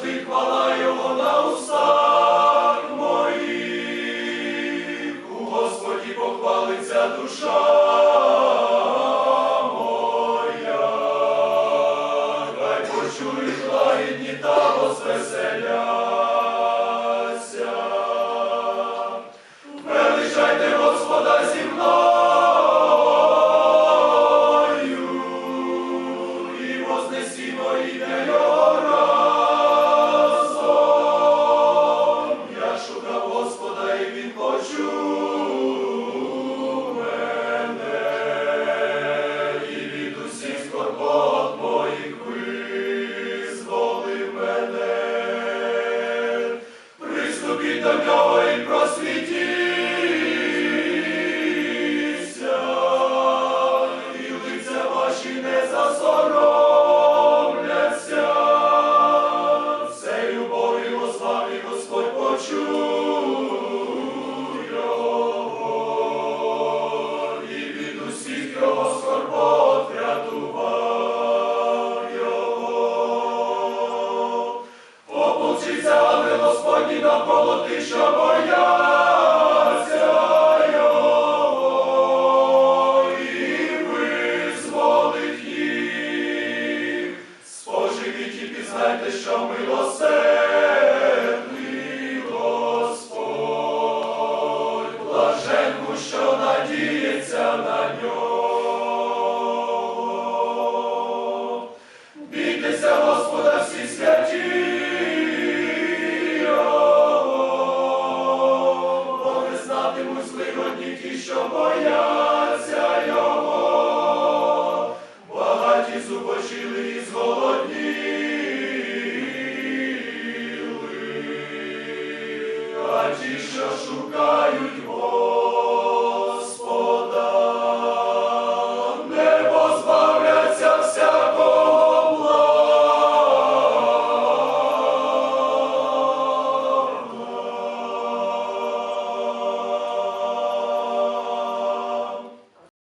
завжди хвала його на устах моїх, у Господі похвалиться душа моя, хай почують лагідні та возвеселяться. Величайте Господа зі мною. Сімо ім'я до нього і просвіті. Слави Господі навколо ти, що боявся Його, і визволить їх. Споживіть і пізнайте, що милосе. Ті, що шукають Бога.